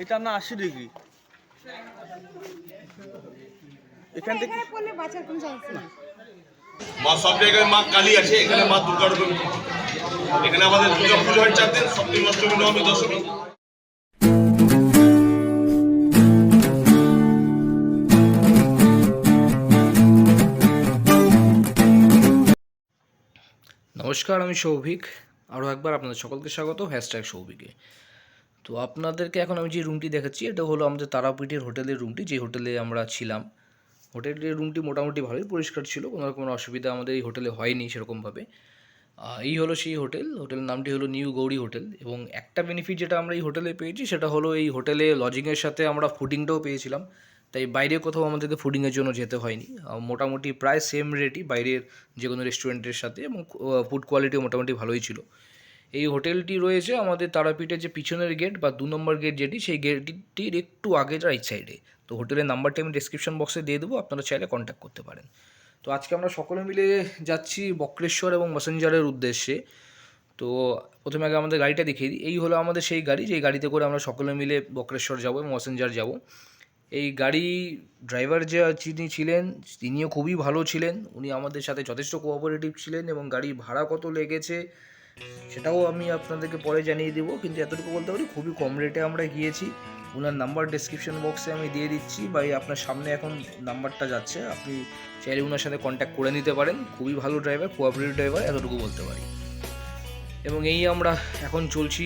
এটা না আশি ডিগ্রি। এখান থেকে মা সব জায়গায় মা কালী আছে এখানে মা দুর্গা রূপে এখানে আমাদের দুর্গা পুজো হয় চার দিন সপ্তমী অষ্টমী নবমী দশমী। নমস্কার আমি সৌভিক। আরও একবার আপনাদের সকলকে স্বাগত হ্যাশট্যাগ সৌভিকে। তো আপনাদেরকে এখন আমি যে রুমটি দেখাচ্ছি, এটা হলো আমাদের তারাপীঠের হোটেলের রুমটি যে হোটেলে আমরা ছিলাম হোটেলের রুমটি মোটামুটি ভালোই পরিষ্কার ছিল, কোনো রকম অসুবিধা আমাদের এই হোটেলে হয়নি সেরকমভাবে। এই হলো সেই হোটেল, হোটেলের নামটি হলো নিউ গৌরী হোটেল এবং একটা বেনিফিট যেটা আমরা এই হোটেলে পেয়েছি, সেটা হলো এই হোটেলে লজিংয়ের সাথে আমরা ফুডিংটাও পেয়েছিলাম। তাই বাইরে কোথাও আমাদেরকে ফুডিংয়ের জন্য যেতে হয়নি। মোটামুটি প্রায় সেম রেটই বাইরের যে কোনো রেস্টুরেন্টের সাথে এবং ফুড কোয়ালিটিও মোটামুটি ভালোই ছিল। এই হোটেলটি রয়েছে আমাদের তারাপীঠের যে পিছনের গেট বা দু নম্বর গেট যেটি, সেই গেটটির একটু আগে রাইট সাইডে তো হোটেলের নাম্বারটি আমি ডিসক্রিপশন বক্সে দিয়ে দেবো, আপনারা চাইলে কন্ট্যাক্ট করতে পারেন। তো আজকে আমরা সকলে মিলে যাচ্ছি বক্রেশ্বর এবং ম্যাসেঞ্জারের উদ্দেশ্যে। তো প্রথমে আগে আমাদের গাড়িটা দেখিয়ে দিই। এই হলো আমাদের সেই গাড়ি, যেই গাড়িতে করে আমরা সকলে মিলে বক্রেশ্বর যাব এবং ম্যাসেঞ্জার যাব। এই গাড়ি ড্রাইভার যে যিনি ছিলেন, তিনিও খুবই ভালো ছিলেন। উনি আমাদের সাথে যথেষ্ট কোঅপারেটিভ ছিলেন এবং গাড়ির ভাড়া কত লেগেছে সেটাও আমি আপনাদেরকে পরে জানিয়ে দেবো, কিন্তু এতটুকু বলতে পারি খুবই কম রেটে আমরা গিয়েছি। ওনার নাম্বার ডেসক্রিপশন বক্সে আমি দিয়ে দিচ্ছি বা আপনার সামনে এখন নাম্বারটা যাচ্ছে, আপনি চাইলে ওনার সাথে কন্ট্যাক্ট করে নিতে পারেন। খুবই ভালো ড্রাইভার কোঅপারেটিভ ড্রাইভার এতটুকু বলতে পারি। এবং এই আমরা এখন চলছি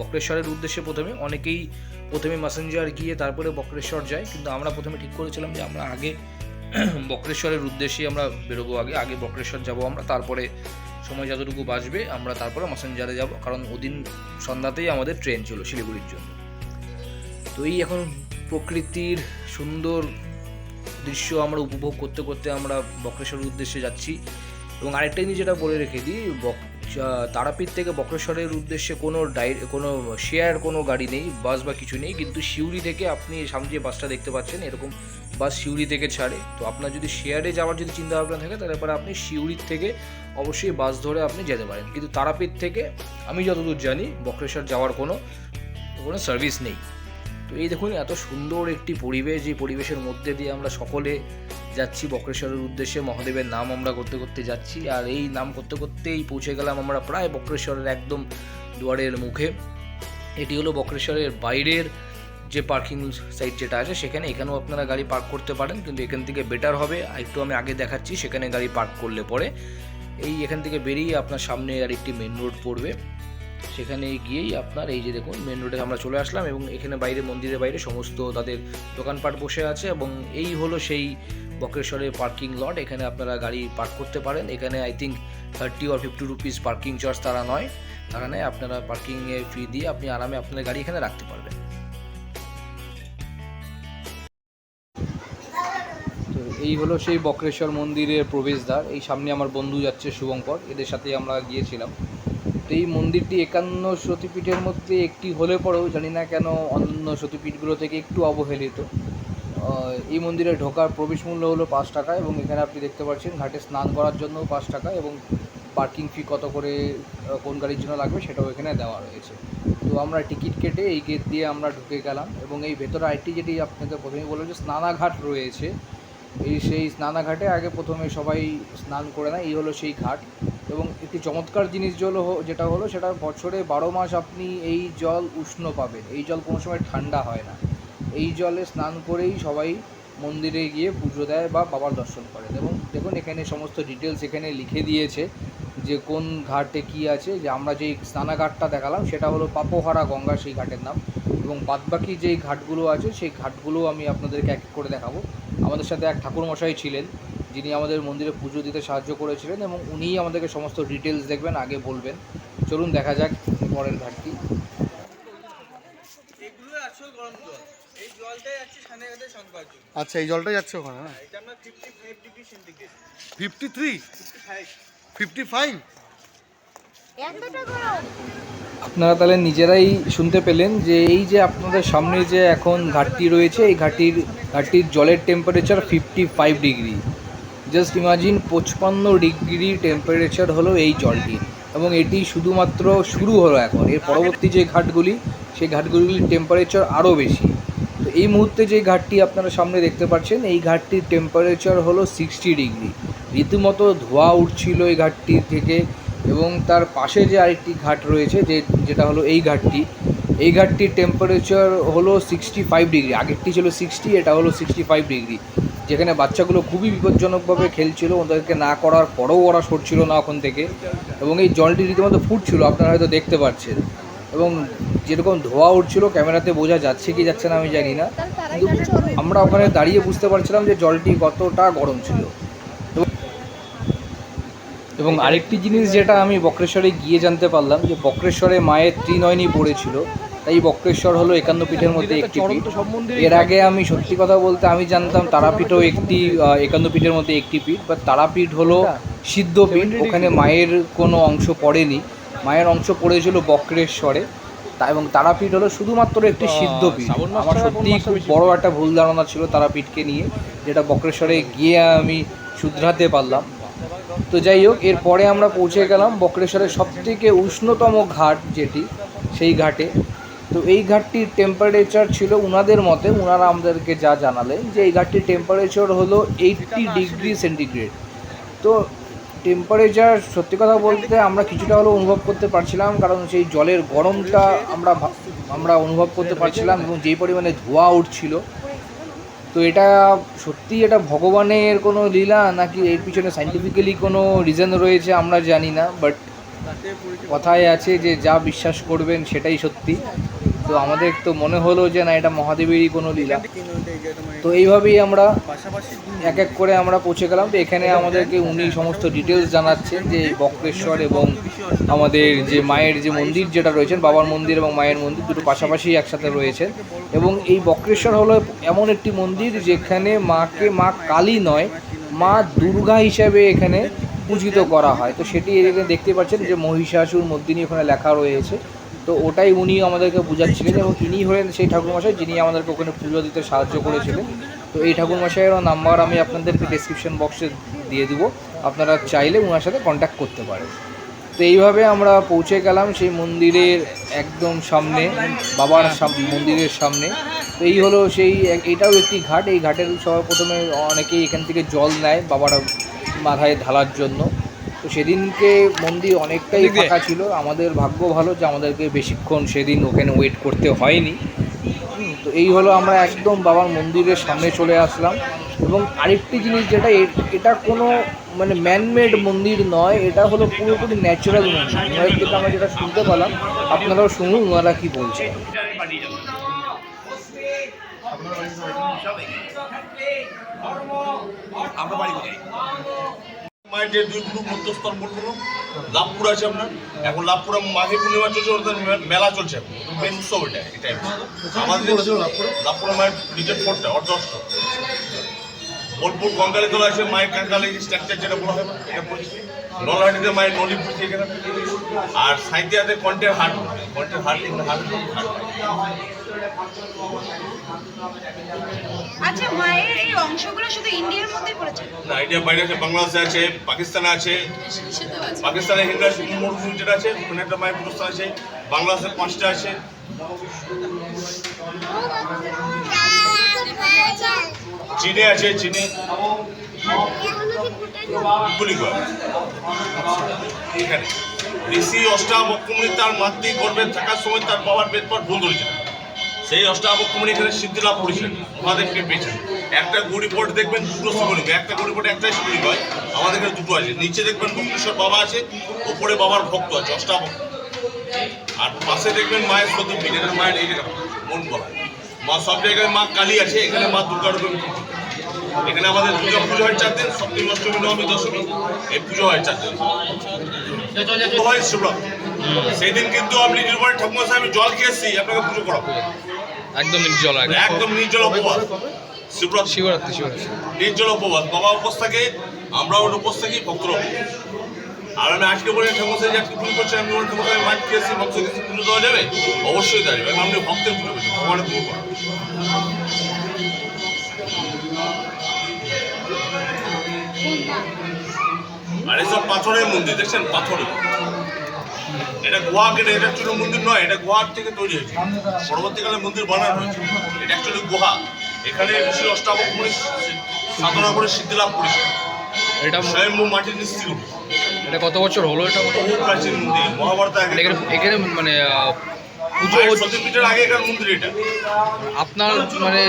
বক্রেশ্বরের উদ্দেশ্যে প্রথমে। অনেকেই প্রথমে ম্যাসেঞ্জার গিয়ে তারপরে বক্রেশ্বর যায়, কিন্তু আমরা প্রথমে ঠিক করেছিলাম যে আমরা আগে বক্রেশ্বরের উদ্দেশ্যে আমরা বেরোবো আগে আগে বক্রেশ্বর যাব আমরা, তারপরে সময় যতটুকু বাঁচবে, আমরা তারপরে ম্যাসেঞ্জারে যাব। কারণ ওদিন সন্ধ্যাতেই আমাদের ট্রেন ছিল শিলিগুড়ির জন্য। তো এই এখন প্রকৃতির সুন্দর দৃশ্য আমরা উপভোগ করতে করতে আমরা বক্রেশ্বরের উদ্দেশ্যে যাচ্ছি। এবং আরেকটা জিনিস যেটা বলে রেখে দিই তারাপীঠ থেকে বক্রেশ্বরের উদ্দেশ্যে কোনো ডাই কোনো শেয়ার কোনো গাড়ি নেই, বাস বা কিছু নেই। কিন্তু সিউড়ি থেকে আপনি সামনে যে বাসটা দেখতে পাচ্ছেন, এরকম বাস সিউড়ি থেকে ছাড়ে। তো আপনার যদি শেয়ারে যাওয়ার যদি চিন্তা ভাবনা থাকে, তাহলে পরে আপনি সিউড়ির থেকে অবশ্যই বাস ধরে আপনি যেতে পারেন। কিন্তু তারাপীঠ থেকে আমি যতদূর জানি, বক্রেশ্বর যাওয়ার কোনো কোনো সার্ভিস নেই। তো এই দেখুন, এত সুন্দর একটি পরিবেশ, যে পরিবেশের মধ্যে দিয়ে আমরা সকলে যাচ্ছি, বক্রেশ্বরের উদ্দেশ্যে মহাদেবের নাম আমরা করতে করতে যাচ্ছি। আর এই নাম করতে করতেই পৌঁছে গেলাম আমরা প্রায় বক্রেশ্বরের একদম দুয়ারের মুখে। এটি হলো বক্রেশ্বরের বাইরের যে পার্কিং সাইট যেটা আছে, সেখানে এখানেও আপনারা গাড়ি পার্ক করতে পারেন, কিন্তু এখান থেকে বেটার হবে। একটু আমি আগে দেখাচ্ছি, সেখানে গাড়ি পার্ক করলে পরে। এই এখান থেকে বেরিয়ে আপনার সামনে আর একটি মেন রোড পড়বে। সেখানে গিয়েই আপনার এই যে দেখুন মেন রোডে আমরা চলে আসলাম এবং এখানে বাইরে, মন্দিরের বাইরে সমস্ত তাদের দোকানপাট বসে আছে এবং এই হলো সেই বক্রেশ্বরের পার্কিং লট এখানে আপনারা গাড়ি পার্ক করতে পারেন। এখানে I think thirty or fifty rupees parking charge তারা নয়। তারা নেয়, আপনারা পার্কিংয়ে ফি দিয়ে আপনি আরামে আপনার গাড়ি এখানে রাখতে পারবেন। এই হলো সেই বক্রেশ্বর মন্দিরের প্রবেশদ্বার। এই সামনে আমার বন্ধু যাচ্ছে শুভঙ্কর, এদের সাথে আমরা গিয়েছিলাম। তো এই মন্দিরটি একান্ন সতীপীঠের মধ্যে একটি হলে পরেও জানি না কেন অন্য সতীপীঠগুলো থেকে একটু অবহেলিত। এই মন্দিরে ঢোকার প্রবেশ মূল্য হলো পাঁচ টাকা এবং এখানে আপনি দেখতে পাচ্ছেন ঘাটে স্নান করার জন্য পাঁচ টাকা এবং পার্কিং ফি কত করে কোন গাড়ির জন্য লাগবে সেটাও এখানে দেওয়া রয়েছে। তো আমরা টিকিট কেটে এই গেট দিয়ে আমরা ঢুকে গেলাম এবং এই ভেতরে আরেকটি যেটি আপনাদের প্রথমেই বললাম যে স্নানাঘাট রয়েছে। এই সেই স্নানাঘাটে আগে প্রথমে সবাই স্নান করে নেয়, এই হলো সেই ঘাট। এবং একটি চমৎকার জিনিস জল যেটা হলো, সেটা বছরে বারো মাস আপনি এই জল উষ্ণ পাবেন। এই জল কোনো সময় ঠান্ডা হয় না। এই জলে স্নান করেই সবাই মন্দিরে গিয়ে পুজো দেয় বা বাবার দর্শন করেন এবং দেখুন, এখানে সমস্ত ডিটেলস এখানে লিখে দিয়েছে যে কোন ঘাটে কি আছে, যে আমরা যেই স্নানাঘাটটা দেখালাম, সেটা হলো পাপোহারা গঙ্গা সেই ঘাটের নাম। এবং বাদবাকি যেই ঘাটগুলো আছে, সেই ঘাটগুলো আমি আপনাদেরকে এক করে দেখাবো। আমাদের সাথে এক ঠাকুরমশাই ছিলেন যিনি আমাদের মন্দিরে পুজো দিতে সাহায্য করেছিলেন এবং উনিই আমাদেরকে সমস্ত ডিটেলস দেখবেন আগে বলবেন। চলুন দেখা যাক পরের ঘাটটি জন্য আচ্ছা এই জলটাই যাচ্ছে ওখানে না? Fifty three fifty five fifty five এতটা গরম আপনারা তাহলে নিজেরাই শুনতে পেলেন যে এই যে আপনাদের সামনে যে এখন ঘাটটি রয়েছে, এই ঘাটির ঘাটটির জলের temperature fifty five degree just imagine পঁচপান্ন ডিগ্রি টেম্পারেচার হলো এই জলটি। এবং এটি শুধুমাত্র শুরু হলো এখন। এর পরবর্তী যে ঘাটগুলি, সেই ঘাটগুলির টেম্পারেচার আরও বেশি। তো এই মুহূর্তে যে ঘাটটি আপনারা সামনে দেখতে পাচ্ছেন, এই ঘাটটির টেম্পারেচার হলো সিক্সটি ডিগ্রি রীতিমতো ধোঁয়া উঠছিল এই ঘাটটি থেকে। এবং তার পাশে যে আরেকটি ঘাট রয়েছে, যে যেটা হলো এই ঘাটটি, এই ঘাটটির টেম্পারেচার হলো সিক্সটি ফাইভ ডিগ্রি আগেরটি ছিল সিক্সটি এটা হলো সিক্সটি ফাইভ ডিগ্রি যেখানে বাচ্চাগুলো খুবই বিপজ্জনকভাবে খেলছিল, ওদেরকে না করার পরেও ওরা সরছিল না ওখান থেকে, এবং এই জলটি রীতিমতো ফুটছিল, আপনারা হয়তো দেখতে পাচ্ছেন, এবং যেরকম ধোঁয়া উঠছিল, ক্যামেরাতে বোঝা যাচ্ছে কি যাচ্ছে না আমি জানি না, কিন্তু আমরা ওখানে দাঁড়িয়ে বুঝতে পারছিলাম যে জলটি কতটা গরম ছিল। এবং আরেকটি জিনিস যেটা আমি বক্রেশ্বরে গিয়ে জানতে পারলাম যে বক্রেশ্বরে মায়ের ত্রিনয়নী পড়েছিল তাই বক্রেশ্বর হলো একান্ন পীঠের মধ্যে একটি পীঠ। এর আগে আমি সত্যি কথা বলতে আমি জানতাম তারাপীঠও একটি একান্ন পীঠের মধ্যে একটি পীঠ বা তারাপীঠ হলো সিদ্ধপীঠ ওখানে মায়ের কোনো অংশ পড়েনি। মায়ের অংশ পড়েছিল বক্রেশ্বরে। তা এবং তারাপীঠ হলো শুধুমাত্র একটি সিদ্ধপীঠ আমার সত্যিই খুব বড় একটা ভুল ধারণা ছিল তারাপীঠকে নিয়ে যেটা বক্রেশ্বরে গিয়ে আমি শুধরাতে পারলাম। তো যাই হোক, এরপরে আমরা পৌঁছে গেলাম বক্রেশ্বরের সবথেকে উষ্ণতম ঘাট যেটি, সেই ঘাটে। তো এই ঘাটটির টেম্পারেচার ছিল উনাদের মতে, উনারা আমাদেরকে যা জানালেন যে এই ঘাটটির টেম্পারেচার হলো এইটটি ডিগ্রি সেন্টিগ্রেড তো টেম্পারেচার সত্যি কথা বলতে আমরা কিছুটা হলেও অনুভব করতে পারছিলাম, কারণ সেই জলের গরমটা আমরা আমরা অনুভব করতে পারছিলাম এবং যেই পরিমাণে ধোঁয়া উঠছিল তো এটা সত্যি এটা ভগবানের কোনো লীলা নাকি এর পিছনে সাইন্টিফিক্যালি কোনো রিজন রয়েছে আমরা জানি না বাট কথায় আছে যে যা বিশ্বাস করবেন সেটাই সত্যি। তো আমাদের তো মনে হলো যে না, এটা মহাদেবেরই কোনো লীলা। তো এইভাবেই আমরা এক এক করে আমরা পৌঁছে গেলাম। তো এখানে আমাদেরকে উনি সমস্ত ডিটেলস জানাচ্ছেন যে বক্রেশ্বর এবং আমাদের যে মায়ের যে মন্দির যেটা রয়েছেন বাবার মন্দির এবং মায়ের মন্দির দুটো পাশাপাশি একসাথে রয়েছেন এবং এই বক্রেশ্বর হলো এমন একটি মন্দির যেখানে মাকে মা কালী নয়, মা দুর্গা হিসাবে এখানে পূজিত করা হয়। তো সেটি এখানে দেখতে পাচ্ছেন যে মহিষাসুর মর্দিনী ওখানে লেখা রয়েছে। তো ওটাই উনি আমাদেরকে বোঝাচ্ছিলেন এবং ইনি হলেন সেই ঠাকুরমশাই যিনি আমাদেরকে ওখানে পুজো দিতে সাহায্য করেছিলেন। তো এই ঠাকুরমশাইয়েরও নাম্বার আমি আপনাদেরকে ডেসক্রিপশন বক্সে দিয়ে দিব। আপনারা চাইলে ওনার সাথে কন্ট্যাক্ট করতে পারেন। তো এইভাবে আমরা পৌঁছে গেলাম সেই মন্দিরের একদম সামনে, বাবার মন্দিরের সামনে। তো এই হলো সেই এটাও একটি ঘাট। এই ঘাটের সবার প্রথমে অনেকেই এখান থেকে জল নেয় বাবার মাথায় ঢালার জন্য। তো সেদিনকে মন্দির অনেকটাই ফাঁকা ছিল। আমাদের ভাগ্য ভালো যে আমাদেরকে বেশিক্ষণ সেদিন ওখানে ওয়েট করতে হয়নি। তো এই হলো আমরা একদম বাবার মন্দিরের সামনে চলে আসলাম। এবং আরেকটি জিনিস যেটা এটা কোনো মানে ম্যানমেড মন্দির নয়, এটা হলো পুরোপুরি ন্যাচারাল মন্দির। ওনাদের থেকে আমরা যেটা শুনতে পেলাম, আপনারাও শুনুন, ওনারা কি বলছে মায়ের যে দুই গুরু মধ্যস্থল বলব লাভপুর আছে আপনার। এখন লাভপুর মাঘে পূর্ণিমা চলছে ওদের মেলা চলছে এখন। মেন উৎসব এটা এটাই আমাদের লাভপুর? মায়ের নিজের ফোর্টটা অর্ধষ্ট বোলপুর গঙ্গালে তোলা আছে মায়ের কাঙ্কালে স্ট্রাকচার যেটা বলা হয় এটা পড়ছি নলহাটিতে মায়ের নলি পড়ছে এখানে। আর সাঁইতিয়াতে কন্টের হাট কন্টের হাট হাট হাট। আচ্ছা মায়ের এই অংশগুলো শুধু ইন্ডিয়ার মধ্যেই পড়েছে? না বাইরে আছে, বাংলাদেশে আছে, পাকিস্তানে আছে, পাকিস্তানে হিন্দু আছে ওখানে একটা মায়ের প্রস্তান আছে, বাংলাদেশে পাঁচটা আছে। চীনে আছে, চীনে। এখানে। ঋষি অষ্টাবক্রমণি তার মাতৃ গর্ভে থাকার সময় তার বাবার বেদপট ভুল ধরেছিল সেই অষ্টাবক্রমণি এখানে সিদ্ধি লাভ করেছিলেন মহাদেবকে পেয়েছেন। একটা গরিপট দেখবেন দুটো শিবলিঙ্গ একটা গরিপটে একটাই শিবলিঙ্গ হয় আমাদের এখানে দুটো আছে। নিচে দেখবেন বক্রেশ্বর বাবা আছে ওপরে বাবার ভক্ত আছে অষ্টাবক্র আর পাশে দেখবেন মায়ের সতীপীঠ এখানে মায়ের এই জায়গা মন বলা মা সব জায়গায় মা কালী আছে এখানে মা দুর্গা রূপে এখানে আমাদের দুর্গা পুজো হয় চার দিন সপ্তমী অষ্টমী নবমী দশমী এই পুজো হয় চার দিন। হয় শিবরাত্রি। সেই দিন কিন্তু আপনি নির্বাণী ঠাকুমা সাহেব জল খেয়েছি আপনাকে পুজো করাবো। একদম নির্জল একদম। নির্জল উপবাস। শিবরাত্রি শিবরাত্রি। নির্জল উপবাস। বাবা উপোস থাকে আমরাও উপোস থাকি উপোস। আর আমি আজকে বলি ঠাকুর সাহেব আজকে পুজো করছি আমি বলি ঠাকুর সাহেব মাছ খেয়েছি ভক্ত পুজো দেওয়া যাবে? অবশ্যই দেওয়া যাবে। আপনি ভক্তের পুজো করছেন ভগবানের পুজো করেন আর এসব পাথরের মন্দির দেখছেন? পাথরের এটা গোয়া কেটে এটা অ্যাকচুয়ালি মন্দির নয় এটা গোয়ার থেকে তৈরি হয়েছে। পরবর্তীকালে মন্দির বানানো হয়েছে। এটা অ্যাকচুয়ালি গুহা। এখানে ঋষি অষ্টাবক মুনি সাধনা করে সিদ্ধি লাভ করেছে এটা স্বয়ম্ভু মাটির নিশ্চিত এটা কত বছর হলো এটা? বহু প্রাচীন মন্দির মহাভারত এখানে মানে পুজো আপনার মানে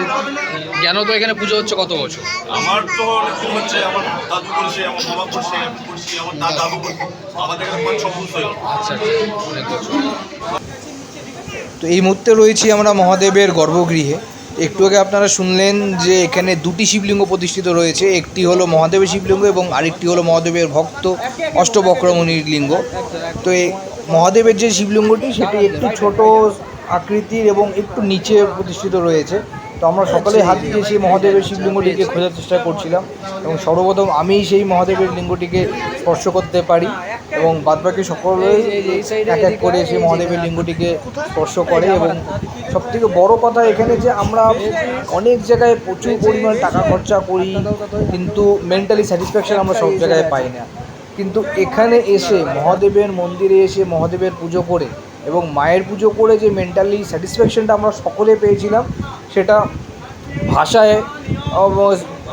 জ্ঞান তো এখানে পুজো হচ্ছে কত বছর? আমার তো অনেক হচ্ছে আমার দাদু করছে আমার বাবা করছে আমি করছি আমার দাদু করছে আমাদের এখানে পাঁচ ছ বছর আচ্ছা আচ্ছা অনেক বছর। তো এই মুহূর্তে রয়েছি আমরা মহাদেবের গর্ভগৃহে। একটু আগে আপনারা শুনলেন যে এখানে দুটি শিবলিঙ্গ প্রতিষ্ঠিত রয়েছে একটি হলো মহাদেবের শিবলিঙ্গ এবং আরেকটি হলো মহাদেবের ভক্ত অষ্টবক্রমণির লিঙ্গ। তো এই মহাদেবের যে শিবলিঙ্গটি সেটি একটু ছোট আকৃতির এবং একটু নিচে প্রতিষ্ঠিত রয়েছে। তো আমরা সকালে হাত দিয়ে সেই মহাদেবের শিবলিঙ্গটিকে খোঁজার চেষ্টা করছিলাম এবং সর্বপ্রথম আমি সেই মহাদেবের লিঙ্গটিকে স্পর্শ করতে পারি এবং বাদবাকি সকলেই এক এক করে সেই মহাদেবের লিঙ্গটিকে স্পর্শ করে এবং সব থেকে বড় কথা এখানে যে আমরা অনেক জায়গায় প্রচুর পরিমাণ টাকা খরচা করি, কিন্তু মেন্টালি স্যাটিসফ্যাকশান আমরা সব জায়গায় পাই না। কিন্তু এখানে এসে মহাদেবের মন্দিরে এসে মহাদেবের পুজো করে এবং মায়ের পুজো করে যে মেন্টালি স্যাটিসফ্যাকশানটা আমরা সকলে পেয়েছিলাম, সেটা ভাষায়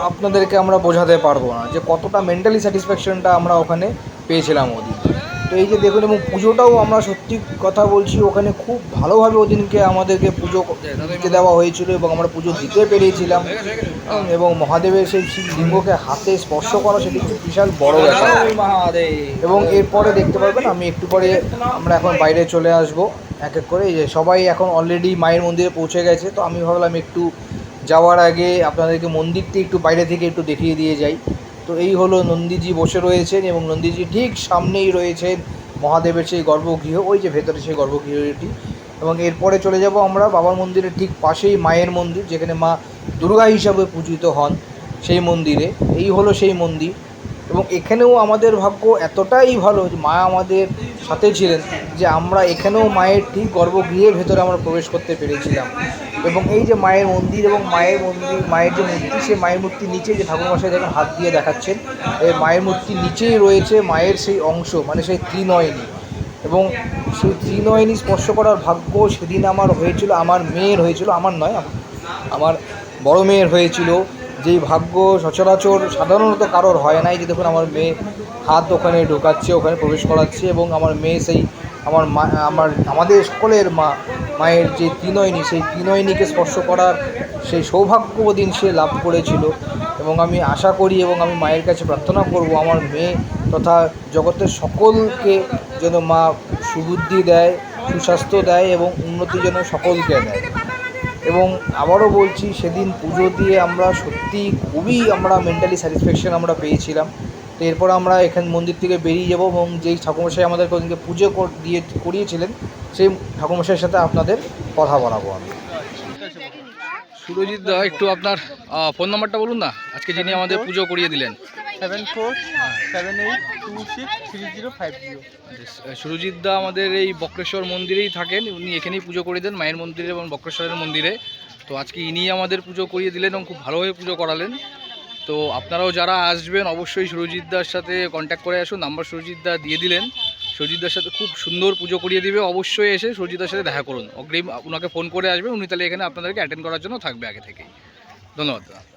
আপনাদেরকে আমরা বোঝাতে পারব না যে কতটা মেন্টালি স্যাটিসফ্যাকশানটা আমরা ওখানে পেয়েছিলাম ওদিন। তো এই যে দেখুন, এবং পুজোটাও আমরা সত্যি কথা বলছি, ওখানে খুব ভালোভাবে ওদিনকে আমাদেরকে পুজো দিতে দেওয়া হয়েছিল এবং আমরা পুজো দিতে পেরেছিলাম। এবং মহাদেবের সেই লিঙ্গকে হাতে স্পর্শ করা সেটি একটি বিশাল বড় ব্যাপার। এবং এরপরে দেখতে পারবেন, আমি একটু পরে আমরা এখন বাইরে চলে আসব। এক এক করে যে সবাই এখন অলরেডি মায়ের মন্দিরে পৌঁছে গেছে, তো আমি ভাবলাম একটু যাওয়ার আগে আপনাদেরকে মন্দিরটি একটু বাইরে থেকে একটু দেখিয়ে দিয়ে যাই। তো এই হলো নন্দীজি বসে রয়েছেন এবং নন্দীজি ঠিক সামনেই রয়েছেন মহাদেবের সেই গর্ভগৃহ, ওই যে ভেতরে সেই গর্ভগৃহটি। এবং এরপরে চলে যাব আমরা বাবার মন্দিরের ঠিক পাশেই মায়ের মন্দির, যেখানে মা দুর্গা হিসাবে পূজিত হন সেই মন্দিরে। এই হলো সেই মন্দির। এবং এখানেও আমাদের ভাগ্য এতটাই ভালো যে মা আমাদের সাথে ছিলেন যে আমরা এখানেও মায়ের ঠিক গর্ভগৃহের ভেতরে আমরা প্রবেশ করতে পেরেছিলাম। এবং এই যে মায়ের মন্দির এবং মায়ের মন্দির, মায়ের যে মূর্তি, সেই মায়ের মূর্তির নিচে যে ঠাকুরমশাই দেখেন হাত দিয়ে দেখাচ্ছেন, এই মায়ের মূর্তির নিচেই রয়েছে মায়ের সেই অংশ মানে সেই ত্রিনয়নী। এবং সেই ত্রিনয়নী স্পর্শ করার ভাগ্য সেদিন আমার হয়েছিল, আমার মেয়ের হয়েছিল, আমার নয় আম- আমার বড় মেয়ের হয়েছিল। যেই ভাগ্য সচরাচর সাধারণত কারোর হয় নাই, যে দেখুন আমার মেয়ে হাত ওখানে ঢোকাচ্ছে, ওখানে প্রবেশ করাচ্ছে এবং আমার মেয়ে সেই, আমার মা, আমার, আমাদের সকলের মা মায়ের যে ত্রিনয়নী, সেই ত্রিনয়নীকে স্পর্শ করার সেই সৌভাগ্য দিন সে লাভ করেছিল। এবং আমি আশা করি এবং আমি মায়ের কাছে প্রার্থনা করব, আমার মেয়ে তথা জগতের সকলকে যেন মা সুবুদ্ধি দেয়, সুস্বাস্থ্য দেয় এবং উন্নতি যেন সকলকে দেয়। এবং আবারও বলছি, সেদিন পুজো দিয়ে আমরা সত্যি খুবই আমরা মেন্টালি স্যাটিসফ্যাকশন আমরা পেয়েছিলাম। তো এরপর আমরা এখান মন্দির থেকে বেরিয়ে যাব এবং যেই ঠাকুরমশাই আমাদেরকে ওদিনকে পুজো কর- দিয়ে করিয়েছিলেন সেই ঠাকুরমশাইয়ের সাথে আপনাদের কথা বলাবো আমি। সুরজিৎ দা একটু আপনার ফোন নাম্বারটা বলুন না? আজকে যিনি আমাদের পুজো করিয়ে দিলেন। Seven four seven eight two six three zero five zero Surajit দা আমাদের এই বক্রেশ্বর মন্দিরেই থাকেন উনি এখানেই পুজো করে দেন মায়ের মন্দিরে এবং বক্রেশ্বরের মন্দিরে। তো আজকে ইনি আমাদের পুজো করিয়ে দিলেন এবং খুব ভালোভাবে পুজো করালেন। তো আপনারাও যারা আসবেন, অবশ্যই সুরজিৎদার সাথে কন্ট্যাক্ট করে আসুন। নাম্বার সুরজিৎ দা দিয়ে দিলেন। সুরজিৎ দার সাথে খুব সুন্দর পুজো করিয়ে দিবে। অবশ্যই এসে সুরজিৎ দার সাথে দেখা করুন। অগ্রিম ওনাকে ফোন করে আসবেন উনি তাহলে এখানে আপনাদেরকে অ্যাটেন্ড করার জন্য থাকবে আগে থেকেই। ধন্যবাদ দাদা।